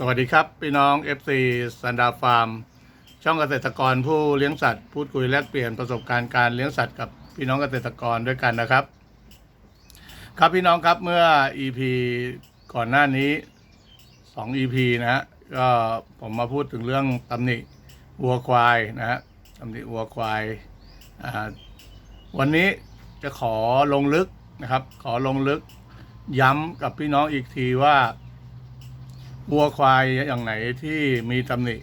สวัสดีครับพี่น้อง FC สันดาฟาร์ม ช่องเกษตรกรผู้เลี้ยงสัตว์พูดคุยแลกเปลี่ยนประสบการณ์การเลี้ยงสัตว์กับพี่น้องเกษตรกรด้วยกันนะครับ ครับพี่น้องครับเมื่อ EP ก่อนหน้านี้ 2 EP นะฮะก็ผมมาพูดถึงเรื่องตำหนิวัวควายนะฮะตำหนิวัวควายวันนี้จะขอลงลึกนะครับ ขอลงลึกย้ำกับพี่น้องอีกทีว่า วัวควายอย่างไหนที่มีตำหนิ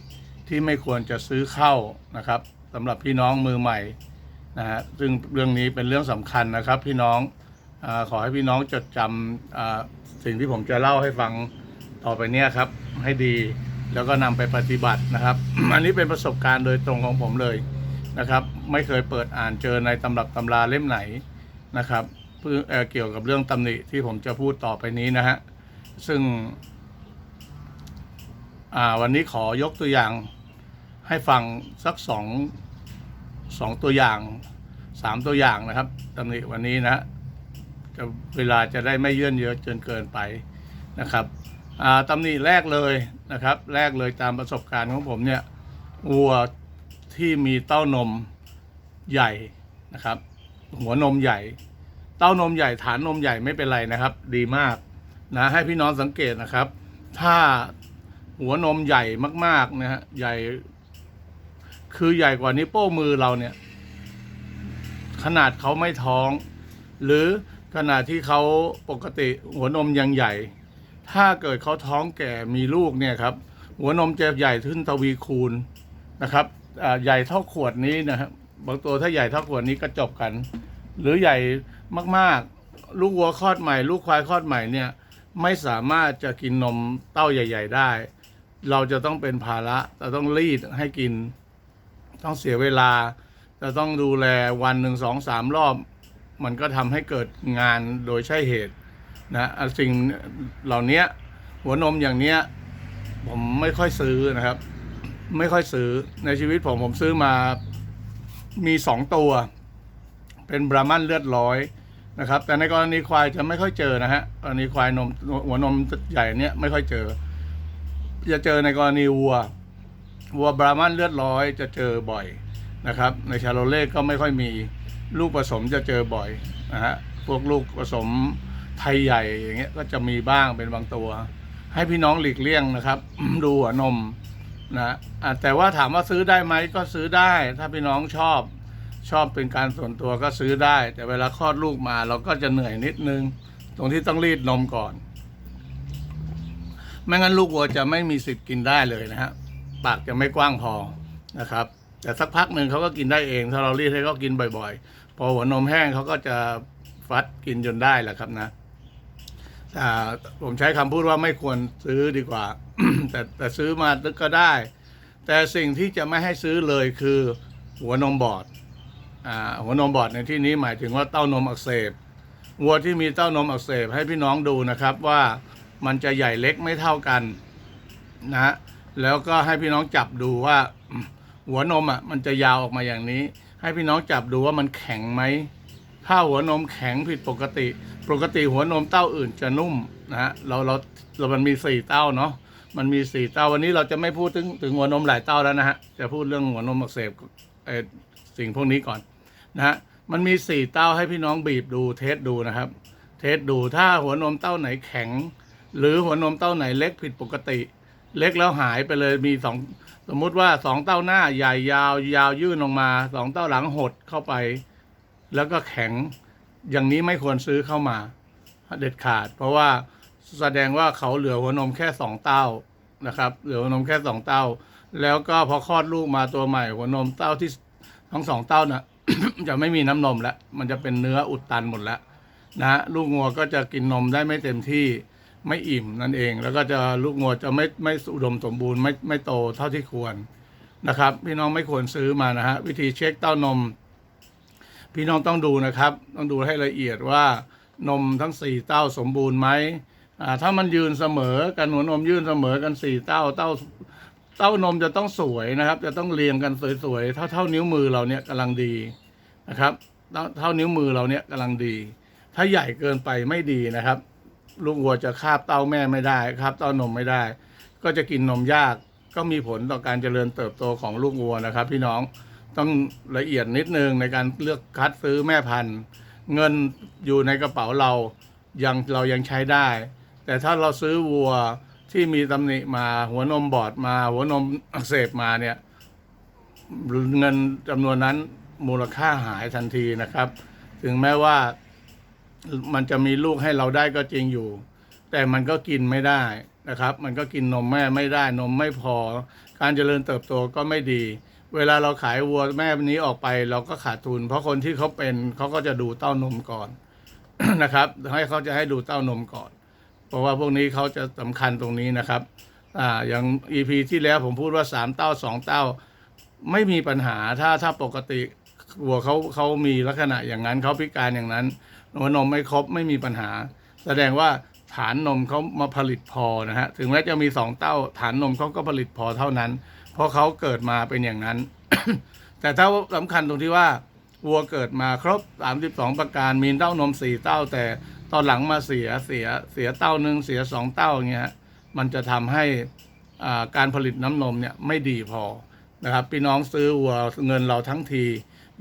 ที่ไม่ควรจะซื้อเข้านะครับสำหรับพี่น้องมือใหม่นะฮะซึ่งเรื่องนี้เป็นเรื่องสำคัญนะครับ พี่น้องอขอให้พี่น้องจดจำสิ่งที่ผมจะเล่าให้ฟังต่อไปเนี้ยครับให้ดีแล้วก็นำไปปฏิบัตินะครับ อันนี้เป็นประสบการณ์โดยตรงของผมเลยนะครับ ไม่เคยเปิดอ่านเจอในตำรับตำราเล่มไหนนะครับเพื่อเกี่ยวกับเรื่องตำหนิที่ผมจะพูดต่อไปนี้นะฮะซึ่ง อ่าวันนี้ขอยกตัวอย่างให้ฟังสักสองสองตัวอย่างสามตัวอย่างนะครับตำหนิวันนี้นะจะเวลาจะได้ไม่เยื่นเยอะจนเกินไปนะครับอ่าตำหนิแรกเลยนะครับ แรกเลยตามประสบการณ์ของผมเนี่ยวัวที่มีเต้านมใหญ่นะครับ หัวนมใหญ่ เต้านมใหญ่ฐานนมใหญ่ไม่เป็นไรนะครับ ดีมากนะให้พี่น้องสังเกตนะครับ ถ้า หัวนมใหญ่มาก ๆ นะฮะ ใหญ่ คือใหญ่กว่านิ้วโป้งมือเราเนี่ย ขนาดเขาไม่ท้อง หรือขนาดที่เขาปกติหัวนมยังใหญ่ ถ้าเกิดเขาท้องแก่มีลูกเนี่ยครับ หัวนมจะใหญ่ขึ้นทวีคูณนะครับใหญ่เท่าขวดนี้นะครับบางตัวถ้าใหญ่เท่าขวดนี้ก็จบกัน หรือใหญ่มากๆ ลูกวัวคลอดใหม่ ลูกควายคลอดใหม่เนี่ยไม่สามารถจะกินนมเต้าใหญ่ ๆ ได้ เราจะต้องเป็นภาระเราต้องรีดให้กิน ต้องเสียเวลาจะต้องดูแลวันหนึ่งสองสามรอบ มันก็ทำให้เกิดงานโดยใช่เหตุนะสิ่งเหล่านี้หัวนมอย่างเนี้ยผมไม่ค่อยซื้อนะครับ ไม่ค่อยซื้อในชีวิตผมผมซื้อมามีสองตัว เป็นบรามันเลือดร้อยนะครับ แต่ในกรณีควายจะไม่ค่อยเจอนะฮะกรณีควายนมหัวนมใหญ่เนี้ยไม่ค่อยเจอ จะเจอในกรณีวัว วัวบรามันเลือดร้อยจะเจอบ่อยนะครับ ในชาโลเล่ก็ไม่ค่อยมีลูกผสมจะเจอบ่อยนะฮะพวกลูกผสมไทยใหญ่อย่างเงี้ยก็จะมีบ้างเป็นบางตัว ให้พี่น้องหลีกเลี่ยงนะครับ ดูหัวนมนะแต่ว่าถามว่าซื้อได้ไหมก็ซื้อได้ ถ้าพี่น้องชอบชอบเป็นการส่วนตัวก็ซื้อได้ แต่เวลาคลอดลูกมาเราก็จะเหนื่อยนิดนึง ตรงที่ต้องรีดนมก่อน ไม่งั้นลูกวัวจะไม่มีสิทธิ์กินได้เลยนะฮะปากจะไม่กว้างพอนะครับแต่สักพักหนึ่งเขาก็กินได้เอง ถ้าเรารีดให้เขากินบ่อย ๆ พอหัวนมแห้งเขาก็จะฟัดกินจนได้แหละครับนะแต่ผมใช้คำพูดว่าไม่ควรซื้อดีกว่า แต่แต่ซื้อมาก็ได้ แต่สิ่งที่จะไม่ให้ซื้อเลยคือหัวนมบอดอ่าหัวนมบอดในที่นี้หมายถึงว่าเต้านมอักเสบวัวที่มีเต้านมอักเสบให้พี่น้องดูนะครับว่า มันจะใหญ่เล็กไม่เท่ากันนะฮะแล้วก็ให้พี่น้องจับดูว่า หัวนมอะมันจะยาวออกมาอย่างนี้ ให้พี่น้องจับดูว่ามันแข็งไหมถ้าหัวนมแข็งผิดปกติ ปกติหัวนมเต้าอื่นจะนุ่มนะฮะเราเราเรามันมีสี่เต้าเนาะมันมีสี่เต้าวันนี้เราจะไม่พูดถึงถึงหัวนมหลายเต้าแล้วนะฮะจะพูดเรื่องหัวนมอักเสบเอสิ่งพวกนี้ก่อนนะฮะมันมีสี่เต้าให้พี่น้องบีบดูเทสดูนะครับ เทสดูถ้าหัวนมเต้าไหนแข็ง หรือหัวนมเต้าไหนเล็กผิดปกติ เล็กแล้วหายไปเลยมีสองสมมุติว่าสองเต้าหน้าใหญ่ยาวยาวยื่นลงมาสองเต้าหลังหดเข้าไป แล้วก็แข็งอย่างนี้ไม่ควรซื้อเข้ามาเด็ดขาด เพราะว่าแสดงว่าเขาเหลือหัวนมแค่สองเต้านะครับ เหลือหัวนมแค่สองเต้า แล้วก็พอคลอดลูกมาตัวใหม่หัวนมเต้าที่ทั้งสองเต้าน่ะจะไม่มีน้ำนมแล้วมันจะเป็นเนื้ออุดตันหมดแล้วนะลูกงัวก็จะกินนมได้ไม่เต็มที่ ไม่อิ่มนั่นเอง แล้วก็จะลูกงัวจะไม่ไม่อุดมสมบูรณ์ไม่ไม่โตเท่าที่ควรนะครับ พี่น้องไม่ควรซื้อมานะฮะวิธีเช็คเต้านม พี่น้องต้องดูนะครับ ต้องดูให้ละเอียดว่านมทั้งสี่เต้าสมบูรณ์ไหมอ่าถ้ามันยืนเสมอกันหัวนมยืนเสมอกันสี่เต้าเต้าเต้านมจะต้องสวยนะครับ จะต้องเรียงกันสวยๆเท่าเท่านิ้วมือเราเนี่ยกำลังดีนะครับเท่าเท่านิ้วมือเราเนี่ยกำลังดี ถ้าใหญ่เกินไปไม่ดีนะครับ ลูกวัวจะคาบเต้าแม่ไม่ได้คาบเต้านมไม่ได้ ก็จะกินนมยากก็มีผลต่อการเจริญเติบโตของลูกวัวนะครับ พี่น้องต้องละเอียดนิดนึงในการเลือกคัดซื้อแม่พันธุ์ เงินอยู่ในกระเป๋าเรายังเรายังใช้ได้ แต่ถ้าเราซื้อวัวที่มีตำหนิมาหัวนมบอดมา หัวนมอักเสบมาเนี่ยเงินจำนวนนั้นมูลค่าหายทันทีนะครับ ถึงแม้ว่า มันจะมีลูกให้เราได้ก็จริงอยู่ แต่มันก็กินไม่ได้นะครับ มันก็กินนมแม่ไม่ได้นมไม่พอ การเจริญเติบโตก็ไม่ดี เวลาเราขายวัวแม่นี้ออกไป เราก็ขาดทุน เพราะคนที่เขาเป็นเขาก็จะดูเต้านมก่อนนะครับ ให้เขาจะให้ดูเต้านมก่อน เพราะว่าพวกนี้เขาจะสำคัญตรงนี้นะครับอ่าอย่าง EP ที่แล้วผมพูดว่าสามเต้าสองเต้า ไม่มีปัญหาถ้าถ้าปกติวัวเขาเขามีลักษณะอย่างนั้นเขาพิการอย่างนั้น หัวนมไม่ครบไม่มีปัญหา แสดงว่าฐานนมเขามาผลิตพอนะฮะถึงแม้จะมีสองเต้า ฐานนมเขาก็ผลิตพอเท่านั้น เพราะเขาเกิดมาเป็นอย่างนั้น แต่ถ้าสำคัญตรงที่ว่าวัวเกิดมาครบ 32 ประการมีเต้านมสี่เต้า แต่ตอนหลังมาเสียเสียเสียเต้าหนึ่งเสียสองเต้าอย่างเงี้ยมันจะทำให้การผลิตน้ำนมเนี่ยไม่ดีพอนะครับพี่น้องซื้อวัวเงินเราทั้งที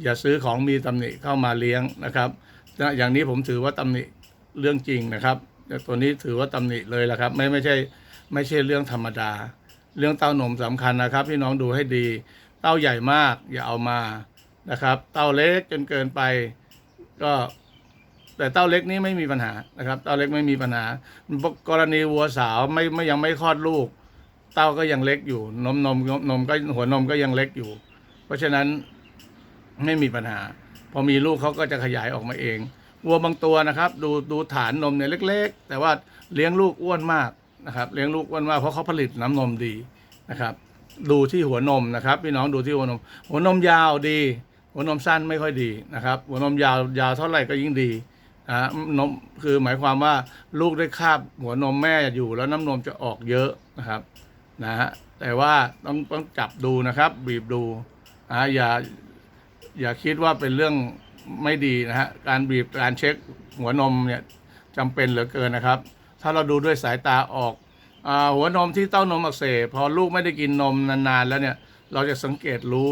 อย่าซื้อของมีตำหนิเข้ามาเลี้ยงนะครับ นะอย่างนี้ผมถือว่าตำหนิเรื่องจริงนะครับตัวนี้ถือว่าตำหนิเลยละครับ ไม่ไม่ใช่ไม่ใช่เรื่องธรรมดา เรื่องเต้านมสำคัญนะครับพี่น้องดูให้ดี เต้าใหญ่มากอย่าเอามานะครับ เต้าเล็กจนเกินไป ก็แต่เต้าเล็กนี้ไม่มีปัญหานะครับ เต้าเล็กไม่มีปัญหา กรณีวัวสาวไม่ไม่ยังไม่คลอดลูก เต้าก็ยังเล็กอยู่ นมนมนมก็หัวนมก็ยังเล็กอยู่ เพราะฉะนั้นไม่มีปัญหา พอมีลูกเขาก็จะขยายออกมาเอง วัวบางตัวนะครับ ดูดูฐานนมเนี่ยเล็ก ๆ แต่ว่าเลี้ยงลูกอ้วนมากนะครับ เลี้ยงลูกอ้วนมากเพราะเขาผลิตน้ำนมดีนะครับ ดูที่หัวนมนะครับ พี่น้องดูที่หัวนม หัวนมยาวดี หัวนมสั้นไม่ค่อยดีนะครับ หัวนมยาวยาวเท่าไหร่ก็ยิ่งดีนะนมคือหมายความว่าลูกได้คาบหัวนมแม่อยู่แล้วน้ำนมจะออกเยอะนะครับนะฮะแต่ว่าต้องต้องจับดูนะครับ บีบดูนะฮะอย่า อย่าคิดว่าเป็นเรื่องไม่ดีนะฮะการบีบการเช็คหัวนมเนี่ยจำเป็นเหลือเกินนะครับ ถ้าเราดูด้วยสายตาออกอหัวนมที่เต้านมอักเสบพอลูกไม่ได้กินนมนานๆแล้วเนี่ยเราจะสังเกตรู้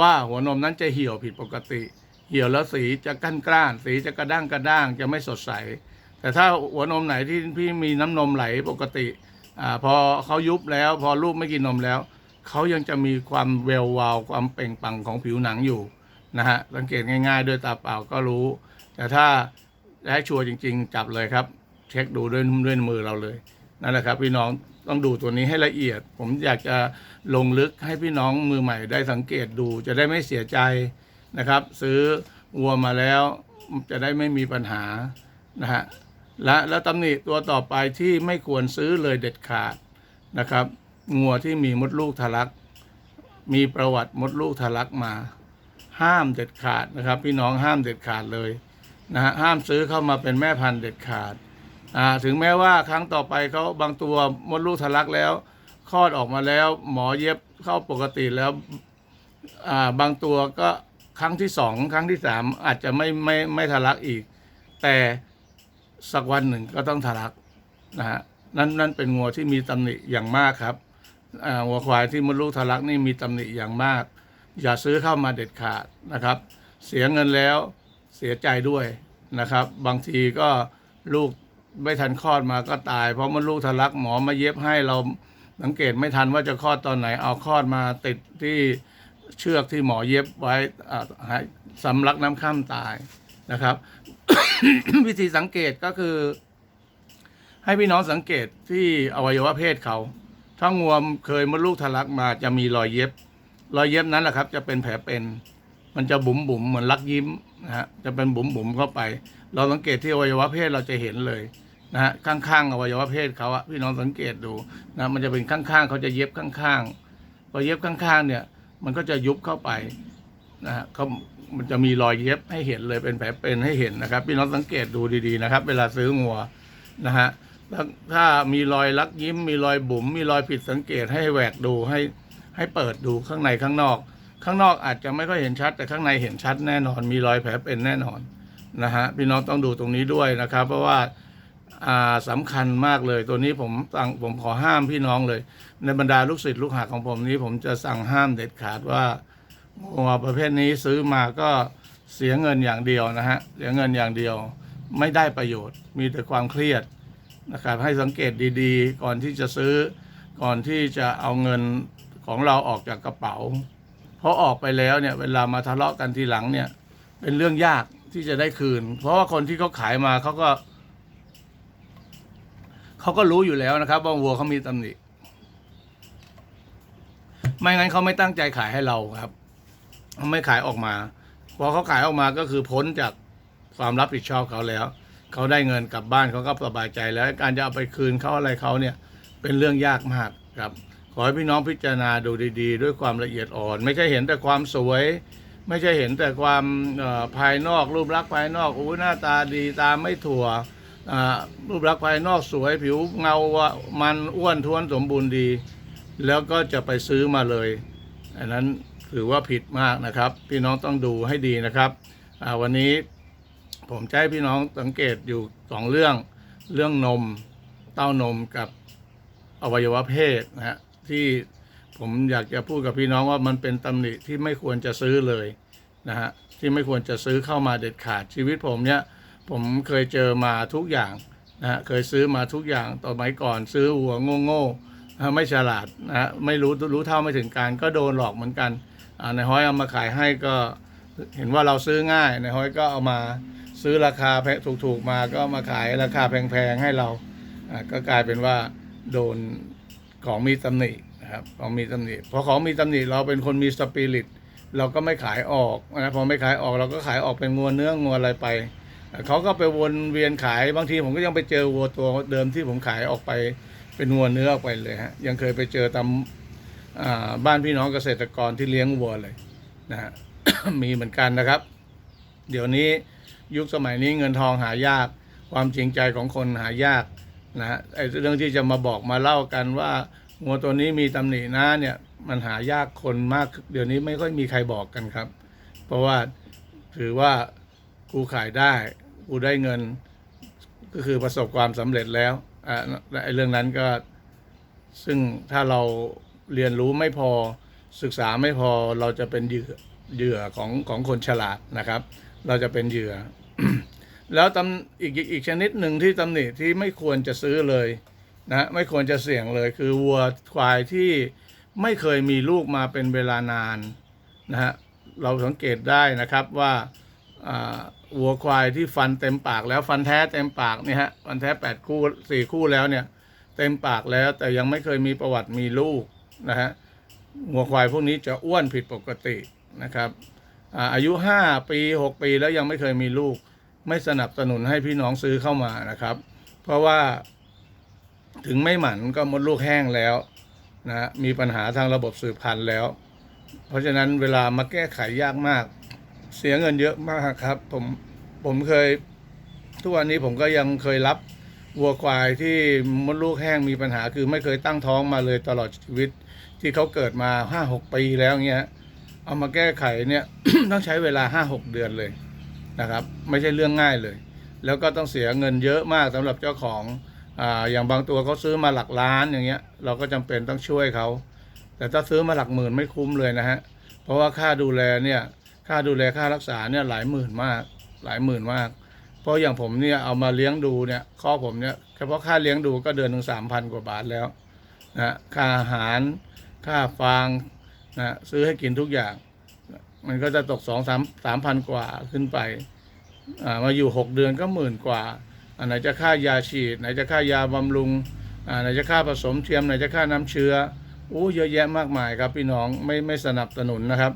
ว่าหัวนมนั้นจะเหี่ยวผิดปกติ เหี่ยวแล้วสีจะกั้นกร้าน สีจะกระด้างกระด้างจะไม่สดใส แต่ถ้าหัวนมไหนที่พี่มีน้ำนมไหลปกติอพอเขายุบแล้ว พอลูกไม่กินนมแล้วเขายังจะมีความเวลวาวความเปล่งปังของผิวหนังอยู่ นะฮะสังเกตง่าย ๆ ด้วยตาเปล่าก็รู้ แต่ถ้าจะให้ชัวร์จริง ๆ จับเลยครับ เช็คดูด้วยด้วยมือเราเลยนั่นแหละครับพี่น้องต้องดูตัวนี้ให้ละเอียด ผมอยากจะลงลึกให้พี่น้องมือใหม่ได้สังเกตดู จะได้ไม่เสียใจนะครับ ซื้อวัวมาแล้วจะได้ไม่มีปัญหานะฮะและแล้วตำหนิตัวต่อไปที่ไม่ควรซื้อเลยเด็ดขาดนะครับงัวที่มีมดลูกทะลัก มีประวัติมดลูกทะลักมา ห้ามเด็ดขาดนะครับ พี่น้องห้ามเด็ดขาดเลยนะฮะห้ามซื้อเข้ามาเป็นแม่พันธุ์เด็ดขาดอ่าถึงแม้ว่าครั้งต่อไปเขาบางตัวมดลูกทะลักแล้วคลอดออกมาแล้ว หมอเย็บเข้าปกติแล้วอ่าบางตัวก็ครั้งที่สองครั้งที่สามอาจจะไม่ไม่ไม่ทะลักอีก แต่สักวันหนึ่งก็ต้องทะลักนะฮะนั่นนั่นเป็นงัวที่มีตำหนิอย่างมากครับอ่างัวควายที่มดลูกทะลักนี่มีตำหนิอย่างมาก อย่าซื้อเข้ามาเด็ดขาดนะครับ เสียเงินแล้วเสียใจด้วยนะครับ บางทีก็ลูกไม่ทันคลอดมาก็ตาย เพราะมดลูกทะลักหมอมาเย็บให้เราสังเกตไม่ทันว่าจะคลอดตอนไหนเอาคลอดมาติดที่เชือกที่หมอเย็บไว้อ่าให้สำลักน้ำข้ามตายนะครับ วิธีสังเกตก็คือ ให้พี่น้องสังเกตที่อวัยวะเพศเขา ถ้างัวเคยมดลูกทะลักมาจะมีรอยเย็บ รอยเย็บนั้นแหละครับ จะเป็นแผลเป็น มันจะบุ๋มบุ๋มเหมือนลักยิ้มนะฮะจะเป็นบุ๋มบุ๋มเข้าไป เราสังเกตที่อวัยวะเพศเราจะเห็นเลยนะฮะข้างๆอวัยวะเพศเขาอะพี่น้องสังเกตดูนะมันจะเป็นข้างๆเขาจะเย็บข้างๆพอเย็บข้างๆเนี่ย มันก็จะยุบเข้าไปนะฮะเขามันจะมีรอยเย็บให้เห็นเลยเป็นแผลเป็นให้เห็นนะครับ พี่น้องสังเกตดูดีๆนะครับ เวลาซื้องัวนะฮะถ้ามีรอยลักยิ้ม มีรอยบุ๋มมีรอยผิดสังเกตให้แหวกดูให้ ให้เปิดดูข้างในข้างนอก ข้างนอกอาจจะไม่ค่อยเห็นชัด แต่ข้างในเห็นชัดแน่นอน มีรอยแผลเป็นแน่นอนนะฮะพี่น้องต้องดูตรงนี้ด้วยนะครับ เพราะว่าอ่าสำคัญมากเลยตัวนี้ผมสั่งผมขอห้ามพี่น้องเลย ในบรรดาลูกศิษย์ลูกหาของผมนี้ผมจะสั่งห้ามเด็ดขาดว่างัวประเภทนี้ซื้อมาก็เสียเงินอย่างเดียวนะฮะเสียเงินอย่างเดียว ไม่ได้ประโยชน์ มีแต่ความเครียดนะครับให้สังเกตดีๆ ก่อนที่จะซื้อก่อนที่จะเอาเงิน ของเราออกจากกระเป๋า เพราะออกไปแล้วเนี่ยเวลามาทะเลาะกันทีหลังเนี่ย เป็นเรื่องยากที่จะได้คืน เพราะว่าคนที่เขาขายมาเขาก็เขาก็รู้อยู่แล้วนะครับว่าวัวเขามีตำหนิไม่งั้นเขาไม่ตั้งใจขายให้เราครับเขาไม่ขายออกมาพอเขาขายออกมาก็คือพ้นจากความรับผิดชอบเขาแล้ว เขาได้เงินกลับบ้านเขาก็สบายใจแล้ว การจะเอาไปคืนเขาอะไรเขาเนี่ย เป็นเรื่องยากมากครับ ขอให้พี่น้องพิจารณาดูดีๆ ด้วยความละเอียดอ่อน ไม่ใช่เห็นแต่ความสวย ไม่ใช่เห็นแต่ความภายนอกรูปลักษณ์ภายนอกอู้หน้าตาดีตาไม่ถั่วอ่ารูปลักษณ์ภายนอกสวยผิวเงาว่ามันอ้วนท้วนสมบูรณ์ดี แล้วก็จะไปซื้อมาเลย อันนั้นถือว่าผิดมากนะครับ พี่น้องต้องดูให้ดีนะครับวันนี้ผมจะให้พี่น้องสังเกตอยู่สองเรื่องเรื่องนมเต้านมกับอวัยวะเพศนะฮะ ที่ผมอยากจะพูดกับพี่น้องว่ามันเป็นตำหนิที่ไม่ควรจะซื้อเลยนะฮะที่ไม่ควรจะซื้อเข้ามาเด็ดขาดชีวิตผมเนี่ยผมเคยเจอมาทุกอย่างนะฮะเคยซื้อมาทุกอย่างต่อไมก่อนซื้อหัวโง่ๆอ่ไม่ฉลาดนะฮะไม่รู้รู้เท่าไม่ถึงการก็โดนหลอกเหมือนกันในห้อยเอามาขายให้ก็เห็นว่าเราซื้อง่ายในห้อยก็เอามาซื้อราคาแพงถูกๆมาก็มาขายราคาแพงๆให้เราก็กลายเป็นว่าโดน ของมีตำหนินะครับของมีตำหนิพอของมีตำหนิเราเป็นคนมีสปิริตเราก็ไม่ขายออกนะพอไม่ขายออกเราก็ขายออกเป็นงัวเนื้องัวอะไรไปเขาก็ไปวนเวียนขายบางทีผมก็ยังไปเจอวัวตัวเดิมที่ผมขายออกไปเป็นวัวเนื้อออกไปเลยฮะยังเคยไปเจอตามบ้านพี่น้องเกษตรกรที่เลี้ยงวัวเลยนะฮะมีเหมือนกันนะครับ เดี๋ยวนี้ยุคสมัยนี้เงินทองหายาก ความจริงใจของคนหายาก นะฮะไอ้เรื่องที่จะมาบอกมาเล่ากันว่างัวตัวนี้มีตำหนินะเนี่ยมันหายากคนมากเดี๋ยวนี้ไม่ค่อยมีใครบอกกันครับ เพราะว่าถือว่ากูขายได้กูได้เงิน ก็คือประสบความสำเร็จแล้วอ่าและไอ้เรื่องนั้นก็ ซึ่งถ้าเราเรียนรู้ไม่พอศึกษาไม่พอเราจะเป็นเหยื่อเหยื่อของของคนฉลาดนะครับ เราจะเป็นเหยื่อ แล้วตำอีกอีกชนิดหนึ่งที่ตำหนิที่ไม่ควรจะซื้อเลยนะไม่ควรจะเสี่ยงเลย คือวัวควายที่ไม่เคยมีลูกมาเป็นเวลานานนะฮะเราสังเกตได้นะครับว่าอ่าวัวควายที่ฟันเต็มปากแล้วฟันแท้เต็มปากเนี่ยฮะฟันแท้แปดคู่สี่คู่แล้วเนี่ยเต็มปากแล้วแต่ยังไม่เคยมีประวัติมีลูกนะฮะวัวควายพวกนี้จะอ้วนผิดปกตินะครับอาอายุห้าปีหกปีแล้วยังไม่เคยมีลูก ไม่สนับสนุนให้พี่น้องซื้อเข้ามานะครับ เพราะว่าถึงไม่หมันก็มดลูกแห้งแล้วนะมีปัญหาทางระบบสืบพันธุ์แล้ว เพราะฉะนั้นเวลามาแก้ไขยากมาก เสียเงินเยอะมากครับ ผมผมเคย ทุกวันนี้ผมก็ยังเคยรับวัวควายที่มดลูกแห้งมีปัญหาคือไม่เคยตั้งท้องมาเลยตลอดชีวิต ที่เขาเกิดมาห้าหกปีแล้วเงี้ยเอามาแก้ไขเนี่ยต้องใช้เวลาห้าหกเดือนเลย นะครับ ไม่ใช่เรื่องง่ายเลย แล้วก็ต้องเสียเงินเยอะมากสำหรับเจ้าของอ่าอย่างบางตัวเขาซื้อมาหลักล้านอย่างเงี้ย เราก็จำเป็นต้องช่วยเขา แต่ถ้าซื้อมาหลักหมื่นไม่คุ้มเลยนะฮะ เพราะว่าค่าดูแลเนี่ย ค่าดูแลค่ารักษาเนี่ยหลายหมื่นมาก หลายหมื่นมาก เพราะอย่างผมเนี่ยเอามาเลี้ยงดูเนี่ยข้อผมเนี่ยเฉพาะค่าเลี้ยงดูก็เดือนถึงสามพันกว่าบาทแล้วนะค่าอาหาร ค่าฟางนะซื้อให้กินทุกอย่าง มันก็จะตกสองสามสามพันกว่าขึ้นไปอ่ามาอยู่หกเดือนก็หมื่นกว่าอันไหนจะค่ายาฉีด ไหนจะค่ายาบำรุงอ่าไหนจะค่าผสมเทียมไหนจะค่าน้ำเชื้ออู้เยอะแยะมากมายครับพี่น้องไม่ไม่สนับสนุนนะครับ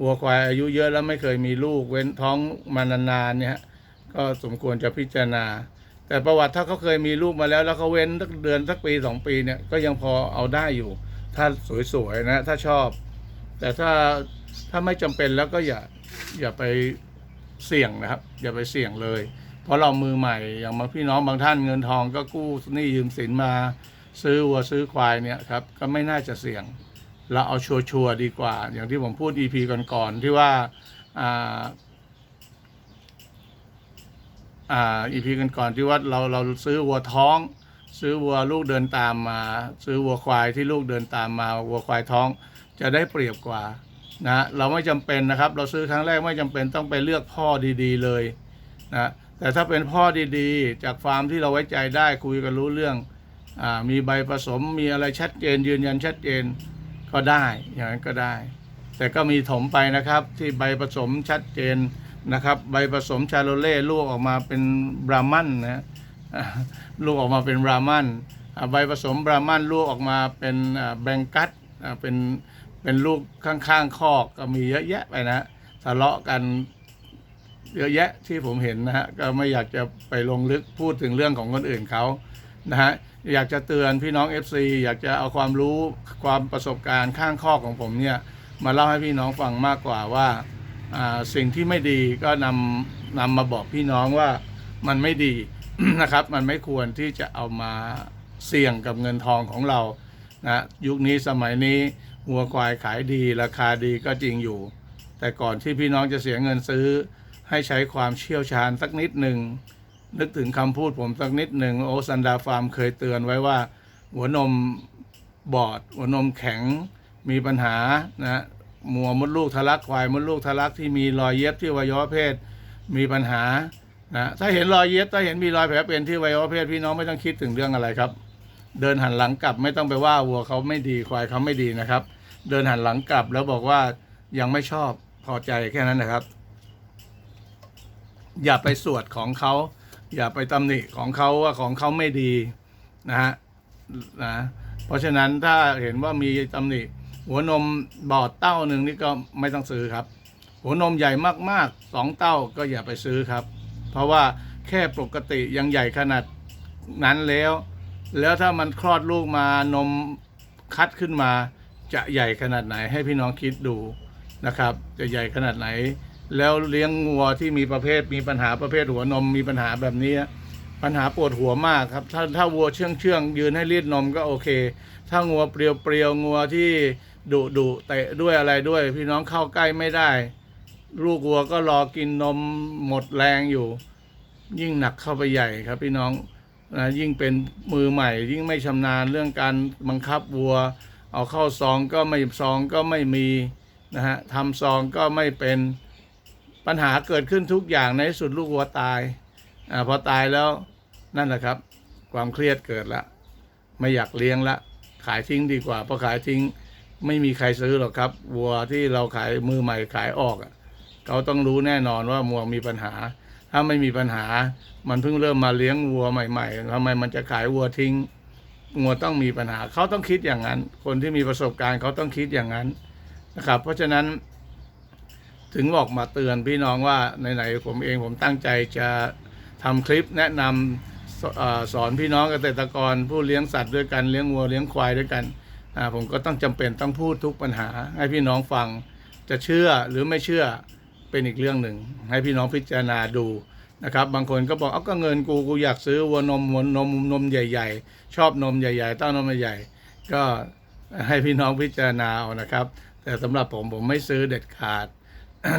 วัวควายอายุเยอะแล้วไม่เคยมีลูกเว้นท้องมานานๆเนี่ยก็สมควรจะพิจารณา แต่ประวัติถ้าเขาเคยมีลูกมาแล้ว แล้วเขาเว้นสักเดือนสักปีสองปีเนี่ยก็ยังพอเอาได้อยู่ ถ้าสวยๆนะ ถ้าชอบ แต่ถ้า ถ้าไม่จำเป็นแล้วก็อย่าอย่าไปเสี่ยงนะครับ อย่าไปเสี่ยงเลย เพราะเรามือใหม่อย่างบางพี่น้องบางท่านเงินทองก็กู้หนี้ยืมสินมาซื้อวัวซื้อควายเนี่ยครับก็ไม่น่าจะเสี่ยง เราเอาชัวร์ๆดีกว่า อย่างที่ผมพูด EP ก่อนๆที่ว่าอ่าอ่าอีพีกันก่อนที่ว่าเราเราซื้อวัวท้อง ซื้อวัวลูกเดินตามมา ซื้อวัวควายที่ลูกเดินตามมาวัวควายท้องจะได้เปรียบกว่า นะเราไม่จำเป็นนะครับ เราซื้อครั้งแรกไม่จำเป็นต้องไปเลือกพ่อดีๆเลยนะแต่ถ้าเป็นพ่อดีๆ จากฟาร์มที่เราไว้ใจได้คุยกันรู้เรื่องอมีใบผสมมีอะไรชัดเจน ยืนยันชัดเจนก็ได้อย่างนั้นก็ได้ แต่ก็มีถมไปนะครับที่ใบผสมชัดเจนนะครับ ใบผสมชาโลเล่ลูกออกมาเป็นบรามันนะลูกออกมาเป็นบรามันใบผสมบรามันลูกออกมาเป็นแบงกัสอ่าเป็น เป็นลูกข้างๆคอกก็มีเยอะแยะไปนะทะเลาะกันเยอะแยะที่ผมเห็นนะฮะก็ไม่อยากจะไปลงลึกพูดถึงเรื่องของคนอื่นเขานะฮะอยากจะเตือนพี่น้อง FC อยากจะเอาความรู้ความประสบการณ์ข้างคอกของผมเนี่ยมาเล่าให้พี่น้องฟังมากกว่าว่าสิ่งที่ไม่ดีก็นำนำมาบอกพี่น้องว่ามันไม่ดีนะครับ มันไม่ควรที่จะเอามาเสี่ยงกับเงินทองของเรานะยุคนี้สมัยนี้ วัวควายขายดีราคาดีก็จริงอยู่ แต่ก่อนที่พี่น้องจะเสียเงินซื้อ ให้ใช้ความเชี่ยวชาญสักนิดหนึ่งนึกถึงคำพูดผมสักนิดหนึ่งโอซันดาฟาร์มเคยเตือนไว้ว่า หัวนมบอด หัวนมแข็งมีปัญหานะมัวมดลูกทะลักควายมดลูกทะลักที่มีรอยเย็บที่วัยวะเพศมีปัญหานะถ้าเห็นรอยเย็บถ้าเห็นมีรอยแผลเป็นที่วัยวะเพศพี่น้องไม่ต้องคิดถึงเรื่องอะไรครับ เดินหันหลังกลับไม่ต้องไปว่าวัวเขาไม่ดีควายเขาไม่ดีนะครับ เดินหันหลังกลับแล้วบอกว่ายังไม่ชอบพอใจแค่นั้นนะครับ อย่าไปสวดของเขาอย่าไปตำหนิของเขาว่าของเขาไม่ดีนะฮะนะเพราะฉะนั้นถ้าเห็นว่ามีตำหนิ หัวนมบอดเต้าหนึ่งนี่ก็ไม่ต้องซื้อครับ หัวนมใหญ่มากๆสองเต้าก็อย่าไปซื้อครับ เพราะว่าแค่ปกติยังใหญ่ขนาดนั้นแล้ว แล้วถ้ามันคลอดลูกมานมคัดขึ้นมา จะใหญ่ขนาดไหนให้พี่น้องคิดดูนะครับ จะใหญ่ขนาดไหน แล้วเลี้ยงงัวที่มีประเภทมีปัญหาประเภทหัวนมมีปัญหาแบบนี้ ปัญหาปวดหัวมากครับ ถ้าถ้าวัวเชื่องเชื่องยืนให้รีดนมก็โอเค ถ้างัวเปรียวเปรียวงัวที่ดุดุเตะด้วยอะไรด้วย พี่น้องเข้าใกล้ไม่ได้ ลูกวัวก็รอกินนมหมดแรงอยู่ ยิ่งหนักเข้าไปใหญ่ครับพี่น้อง นะยิ่งเป็นมือใหม่ ยิ่งไม่ชำนาญเรื่องการบังคับวัว เอาเข้าซองก็ไม่ซองก็ไม่มีนะฮะทำซองก็ไม่เป็นปัญหาเกิดขึ้นทุกอย่างในที่สุดลูกวัวตายอาพอตายแล้วนั่นแหละครับ ความเครียดเกิดละ ไม่อยากเลี้ยงละ ขายทิ้งดีกว่าเพราะขายทิ้งไม่มีใครซื้อหรอกครับ วัวที่เราขายมือใหม่ขายออกอะเขาต้องรู้แน่นอนว่าวัวมีปัญหา ถ้าไม่มีปัญหา มันเพิ่งเริ่มมาเลี้ยงวัวใหม่ๆทำไมมันจะขายวัวทิ้งวัวต้องมีปัญหาเขาต้องคิดอย่างนั้น คนที่มีประสบการณ์เขาต้องคิดอย่างนั้นนะครับ เพราะฉะนั้นถึงบอกมาเตือนพี่น้องว่าไหนๆผมเองผมตั้งใจจะทำคลิปแนะนำสเอ่อสอนพี่น้องเกษตรกร ผู้เลี้ยงสัตว์ด้วยกันเลี้ยงวัวเลี้ยงควายด้วยกันผมก็ต้องจำเป็นต้องพูดทุกปัญหา ให้พี่น้องฟังจะเชื่อหรือไม่เชื่อ เป็นอีกเรื่องหนึ่ง ให้พี่น้องพิจารณาดูนะครับบางคนก็บอกเอาก็เงินกูกูอยากซื้อวัวนมวัวนมนมใหญ่ ๆ ชอบนมใหญ่ๆเต้านมใหญ่ๆก็ให้พี่น้องพิจารณาเอานะครับ แต่สำหรับผมผมไม่ซื้อเด็ดขาด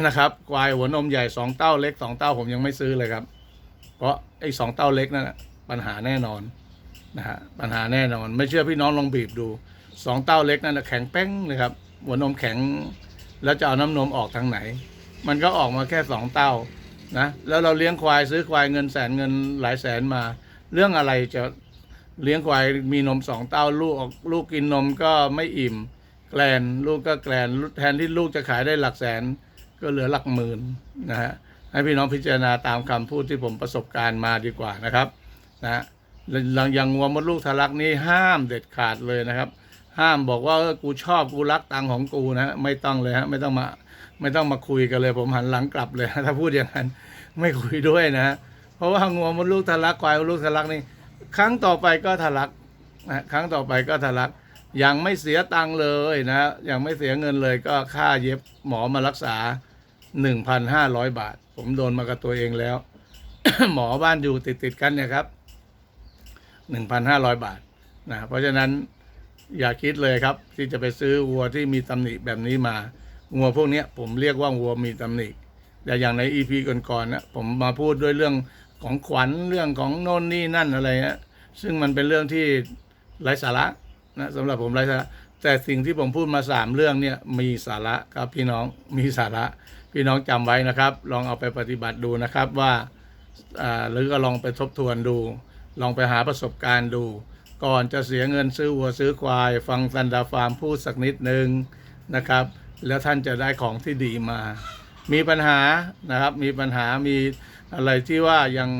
นะครับควายหัวนมใหญ่สองเต้าเล็กสองเต้าผมยังไม่ซื้อเลยครับ เพราะไอ้สองเต้าเล็กนั่นนะปัญหาแน่นอนนะฮะปัญหาแน่นอน ไม่เชื่อพี่น้องลองบีบดูสองเต้าเล็กนั่นนะแข็งเป้งเลยครับหัวนมแข็งแล้วจะเอาน้ำนมออกทางไหน มันก็ออกมาแค่สองเต้านะแล้วเราเลี้ยงควายซื้อควายเงินแสนเงินหลายแสนมา เรื่องอะไรจะเลี้ยงควายมีนมสองเต้าลูกออกลูกกินนมก็ไม่อิ่ม แกลนลูกก็แกลนแทนที่ลูกจะขายได้หลักแสน ก็เหลือหลักหมื่นนะฮะให้พี่น้องพิจารณาตามคำพูดที่ผมประสบการณ์มาดีกว่านะครับนะฮะหลังอย่างงัวมดลูกทะลักนี้ห้ามเด็ดขาดเลยนะครับ ห้ามบอกว่าเออกูชอบกูรักตังของกูนะไม่ต้องเลยฮะไม่ต้องมาไม่ต้องมาคุยกันเลย ผมหันหลังกลับเลย ถ้าพูดอย่างนั้นไม่คุยด้วยนะฮะเพราะว่างัวมดลูกทะลักควายมดลูกทะลักนี่ ครั้งต่อไปก็ทะลักนะครั้งต่อไปก็ทะลักยังไม่เสียตังเลยนะยังไม่เสียเงินเลยก็ค่าเย็บหมอมารักษา 1,500 บาท ผมโดนมากับตัวเองแล้ว หมอบ้านอยู่ติดติดกันเนี่ยครับ 1,500 บาทนะเพราะฉะนั้น อย่าคิดเลยครับ ที่จะไปซื้อวัวที่มีตำหนิแบบนี้มาวัวพวกเนี้ยผมเรียกว่าวัวมีตำหนิแต่อย่างในอีพีก่อนๆนะผมมาพูดด้วยเรื่องของขวัญเรื่องของโน่นนี่นั่นอะไรเงี้ยซึ่งมันเป็นเรื่องที่ไร้สาระนะสำหรับผมไร้สาระแต่สิ่งที่ผมพูดมาสามเรื่องเนี่ยมีสาระครับพี่น้องมีสาระ พี่น้องจำไว้นะครับ ลองเอาไปปฏิบัติดูนะครับว่าอ่าหรือก็ลองไปทบทวนดู ลองไปหาประสบการณ์ดู ก่อนจะเสียเงินซื้อวัวซื้อควาย ฟังซันดาฟาร์มพูดสักนิดหนึ่งนะครับ แล้วท่านจะได้ของที่ดีมา มีปัญหานะครับ มีปัญหามีอะไรที่ว่ายัง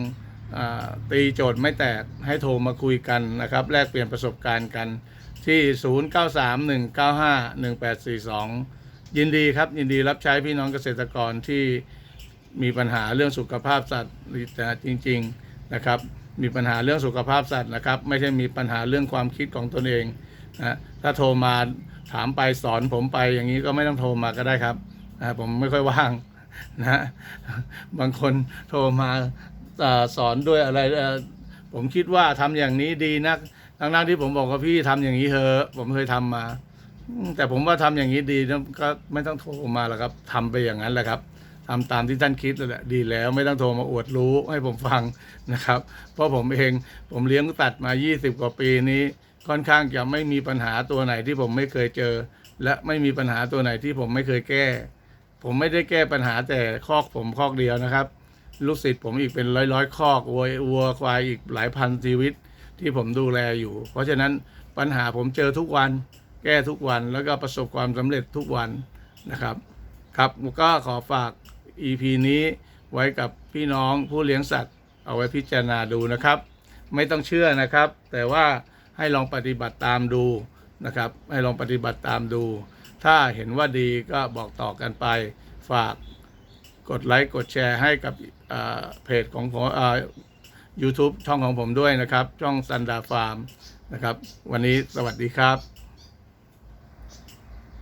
ตีโจทย์ไม่แตกให้โทรมาคุยกันนะครับ แลกเปลี่ยนประสบการณ์กันที่ 0931951842 ยินดีครับยินดีรับใช้พี่น้องเกษตรกรที่มีปัญหาเรื่องสุขภาพสัตว์จริง ๆ นะครับมีปัญหาเรื่องสุขภาพสัตว์นะครับ ไม่ใช่มีปัญหาเรื่องความคิดของตนเองนะถ้าโทรมาถามไปสอนผมไปอย่างนี้ก็ไม่ต้องโทรมาก็ได้ครับนะผมไม่ค่อยว่างนะบางคนโทรมาอสอนด้วยอะไรผมคิดว่าทำอย่างนี้ดีนักทั้งๆที่ผมบอกว่าพี่ทำอย่างนี้เถอะผมเคยทำมา แต่ผมว่าทำอย่างนี้ดีก็ไม่ต้องโทรมาหรอกครับทำไปอย่างนั้นแหละครับ ทำตามที่ท่านคิดนั่นแหละดีแล้วไม่ต้องโทรมาอวดรู้ให้ผมฟังนะครับ เพราะผมเองผมเลี้ยงตัดมา 20 กว่าปีนี้ ค่อนข้างจะไม่มีปัญหาตัวไหนที่ผมไม่เคยเจอ และไม่มีปัญหาตัวไหนที่ผมไม่เคยแก้ ผมไม่ได้แก้ปัญหาแต่คอกผมคอกเดียวนะครับ ลูกศิษย์ผมอีกเป็นร้อยร้อยคอกวัววัวควายอีกหลายพันชีวิตที่ผมดูแลอยู่ เพราะฉะนั้นปัญหาผมเจอทุกวัน แก้ทุกวันแล้วก็ประสบความสำเร็จทุกวันนะครับ ครับก็ขอฝาก EP นี้ไว้กับพี่น้องผู้เลี้ยงสัตว์ เอาไว้พิจารณาดูนะครับ ไม่ต้องเชื่อนะครับ แต่ว่าให้ลองปฏิบัติตามดูนะครับ ให้ลองปฏิบัติตามดู ถ้าเห็นว่าดีก็บอกต่อกันไป ฝากกดไลค์กดแชร์ให้กับอ่าเพจของผมอ่า YouTube ช่องของผมด้วยนะครับ ช่องซันดาฟาร์มนะครับ วันนี้สวัสดีครับ